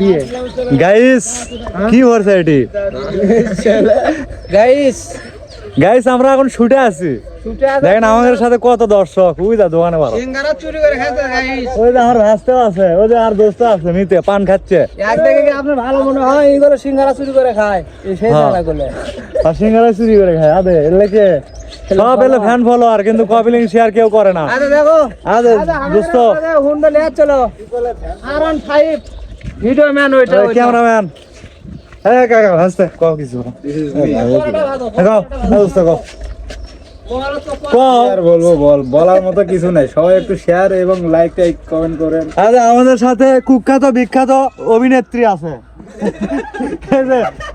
দিয়ে। গাইস কি করছে এটি? গাইস গাইস আমরা এখন শুটে আছি। দেখেন আমাদের সাথে কত দর্শক। ওই দা দোকানে ভালো। চুরি করে খাইতে গাইস ওই যে আমার ভাস্তেও আছে ওই যে আর দোস্ত আছে মিতে পান খাচ্ছে। এক দেখে কি আপনার ভালো মনে হয় এইগুলো সিঙ্গারা চুরি করে খায়। সেই হ্যাঁ। আর সিঙ্গারা চুরি করে খায় আদে এলাকে সব এলে ফ্যান ফলোয়ার কিন্তু কপিলিং শেয়ার কেউ করে না। আরে দেখো। আরে দোস্ত। হুন্ডা নিয়ে চলো। আর ফাইভ ভিডিও ম্যান ওইটা ওইটা। ক্যামেরাম্যান। হ্যাঁ কাকা হাসতে। কও কিছু। কও হ্যাঁ, কও পরোটা তো কও। আর বলব বল বলার মতো কিছু নাই। সবাই একটু শেয়ার এবং লাইক টাইক কমেন্ট করেন। আরে আমাদের সাথে কুখ্যাত বিখ্যাত অভিনেত্রী আছে।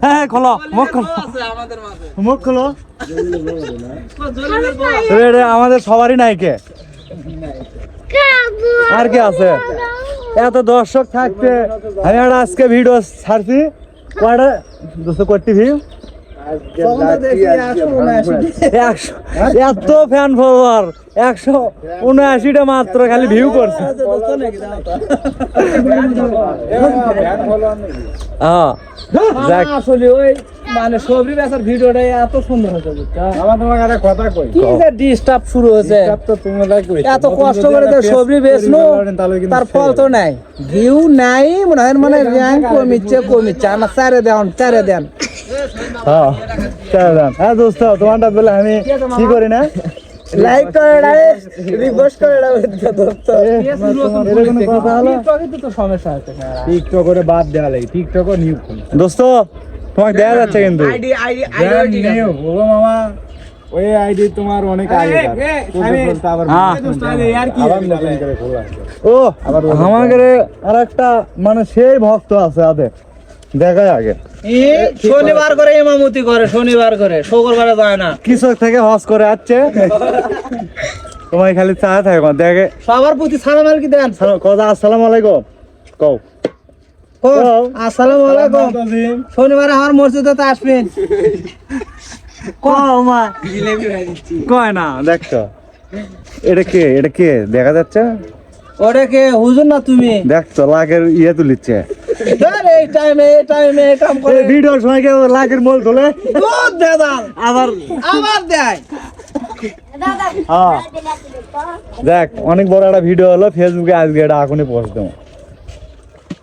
হ্যাঁ খোলো মুখ খোলো। আছে আমাদের মাঝে। মুখ খোলো। আমাদের সবারই নাই কে আর কে আছে? এত দর্শক থাকতে আমি একটা আজকে ভিডিও ছাড়ছি। কয়টা? দোস্ত করতে ভিউ। এত ফ্যান ফলোয়ার একশো উনআশিটা মাত্র খালি ভিউ করছে? হ্যাঁ। মানে সবরি বেচার ভিডিওটাই এত সুন্দর হয়েছে? আমার তোমাকে একটা কথা কই? কি যে ডিস্টার্ব শুরু হয়েছে? তো তোমরা কইছো। এত কষ্ট করে তো সবরি বেচনো তার ফল তো নাই। ভিউ নাই মনে হয় মানে র্যাঙ্ক কমিচ্ছে কমিচ্ছে আমার চারে দেন চারে দেন। হ্যাঁ। হ্যাঁ দোস্ত তোমারটা বলে আমি কি করি না? লাইক করে করে দোস্ত। কথা হলো? টিকটকে তো সমস্যা হচ্ছে টিকটক করে বাদ দেওয়া লাগে টিকটক নিউ দোস্ত তোমাকে দেয়া যাচ্ছে কিন্তু। আইডি আইডি নিউ ও মামা ওই আইডি তোমার অনেক আগে। আবার। আবার নতুন করে খোলা ও আমাদের আর একটা মানে সেই ভক্ত আছে আদে। দেখাই আগে। শনিবার করে ইমামতি করে শনিবার করে। শুক্রবারে যায় না। কৃষক থেকে হজ করে আসছে। তোমার খালি চা থাকে দেখে সবার প্রতি সালাম আলকি দেন। সালাম- কথা আসসালামু আলাইকুম। কও। ও, ও। আসসালামু আলাইকুম। শনিবারে আমার মসজিদে তো আসবেন। কয় না দেখছ এটা কে এটা কে দেখা যাচ্ছে? ওরে কে হুজুর না তুমি? ইয়ে তুলিচ্ছে। এই টাইমে এই টাইমে কাম করে। ভিডিওর সময় কেউ মোল তোলে। আবার আবার দেয়। হ্যাঁ। দেখ অনেক বড় একটা ভিডিও হলো ফেসবুকে আজকে এটা এখনই পোস্ট দেবো।